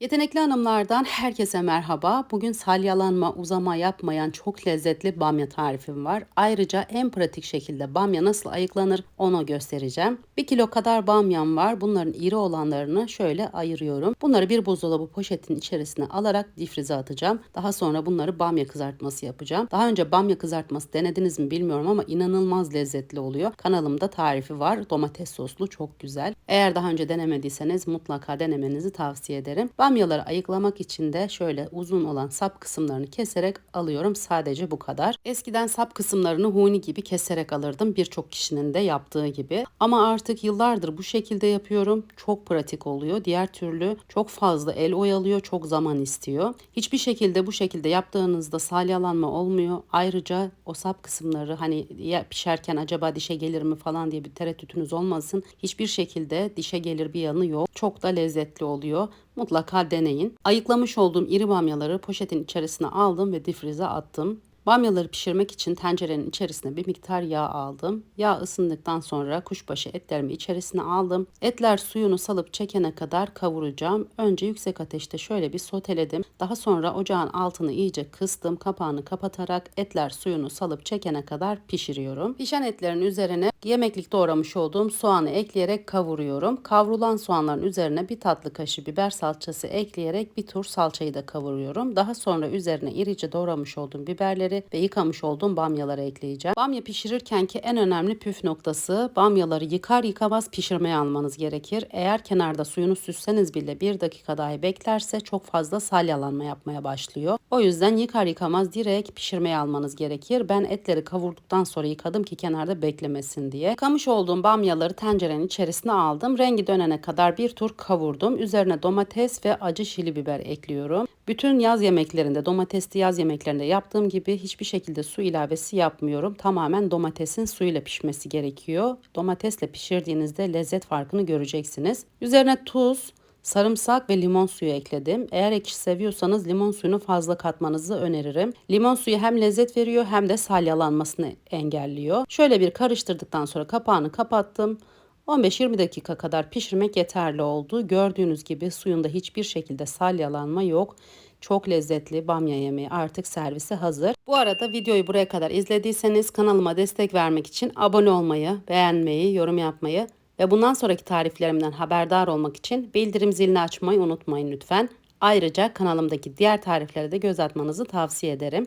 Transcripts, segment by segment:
Yetenekli hanımlardan herkese merhaba. Bugün salyalanma, uzama yapmayan çok lezzetli bamya tarifim var. Ayrıca en pratik şekilde bamya nasıl ayıklanır onu göstereceğim. 1 kilo kadar bamyam var. Bunların iri olanlarını şöyle ayırıyorum. Bunları bir buzdolabı poşetin içerisine alarak difrize atacağım. Daha sonra bunları bamya kızartması yapacağım. Daha önce bamya kızartması denediniz mi bilmiyorum ama inanılmaz lezzetli oluyor. Kanalımda tarifi var. Domates soslu çok güzel. Eğer daha önce denemediyseniz mutlaka denemenizi tavsiye ederim. Bamyaları ayıklamak için de şöyle uzun olan sap kısımlarını keserek alıyorum. Sadece bu kadar. Eskiden sap kısımlarını huni gibi keserek alırdım. Birçok kişinin de yaptığı gibi. Ama artık yıllardır bu şekilde yapıyorum. Çok pratik oluyor. Diğer türlü çok fazla el oyalıyor, çok zaman istiyor. Hiçbir şekilde bu şekilde yaptığınızda salyalanma olmuyor. Ayrıca o sap kısımları hani ya pişerken acaba dişe gelir mi falan diye bir tereddütünüz olmasın. Hiçbir şekilde dişe gelir bir yanı yok. Çok da lezzetli oluyor. Mutlaka deneyin. Ayıklamış olduğum iri bamyaları poşetin içerisine aldım ve difrize attım. Bamyaları pişirmek için tencerenin içerisine bir miktar yağ aldım. Yağ ısındıktan sonra kuşbaşı etlerimi içerisine aldım. Etler suyunu salıp çekene kadar kavuracağım. Önce yüksek ateşte şöyle bir soteledim. Daha sonra ocağın altını iyice kıstım. Kapağını kapatarak etler suyunu salıp çekene kadar pişiriyorum. Pişen etlerin üzerine yemeklik doğramış olduğum soğanı ekleyerek kavuruyorum. Kavrulan soğanların üzerine bir tatlı kaşığı biber salçası ekleyerek bir tur salçayı da kavuruyorum. Daha sonra üzerine irice doğramış olduğum biberleri ve yıkamış olduğum bamyaları ekleyeceğim. Bamya pişirirken ki en önemli püf noktası bamyaları yıkar yıkamaz pişirmeye almanız gerekir. Eğer kenarda suyunu süsseniz bile bir dakika dahi beklerse çok fazla salyalanma yapmaya başlıyor. O yüzden yıkar yıkamaz direkt pişirmeye almanız gerekir. Ben etleri kavurduktan sonra yıkadım ki kenarda beklemesin diye. Yıkamış olduğum bamyaları tencerenin içerisine aldım. Rengi dönene kadar bir tur kavurdum. Üzerine domates ve acı şili biber ekliyorum. Bütün yaz yemeklerinde, domatesli yaz yemeklerinde yaptığım gibi hiçbir şekilde su ilavesi yapmıyorum. Tamamen domatesin suyuyla pişmesi gerekiyor. Domatesle pişirdiğinizde lezzet farkını göreceksiniz. Üzerine tuz, Sarımsak ve limon suyu ekledim. Eğer ekşi seviyorsanız limon suyunu fazla katmanızı öneririm. Limon suyu hem lezzet veriyor hem de salyalanmasını engelliyor. Şöyle bir karıştırdıktan sonra kapağını kapattım. 15-20 dakika kadar pişirmek yeterli oldu. Gördüğünüz gibi suyunda hiçbir şekilde salyalanma yok. Çok lezzetli bamya yemeği artık servise hazır. Bu arada videoyu buraya kadar izlediyseniz kanalıma destek vermek için abone olmayı, beğenmeyi, yorum yapmayı ve bundan sonraki tariflerimden haberdar olmak için bildirim zilini açmayı unutmayın lütfen. Ayrıca kanalımdaki diğer tariflere de göz atmanızı tavsiye ederim.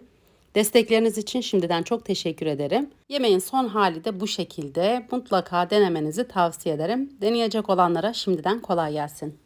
Destekleriniz için şimdiden çok teşekkür ederim. Yemeğin son hali de bu şekilde. Mutlaka denemenizi tavsiye ederim. Deneyecek olanlara şimdiden kolay gelsin.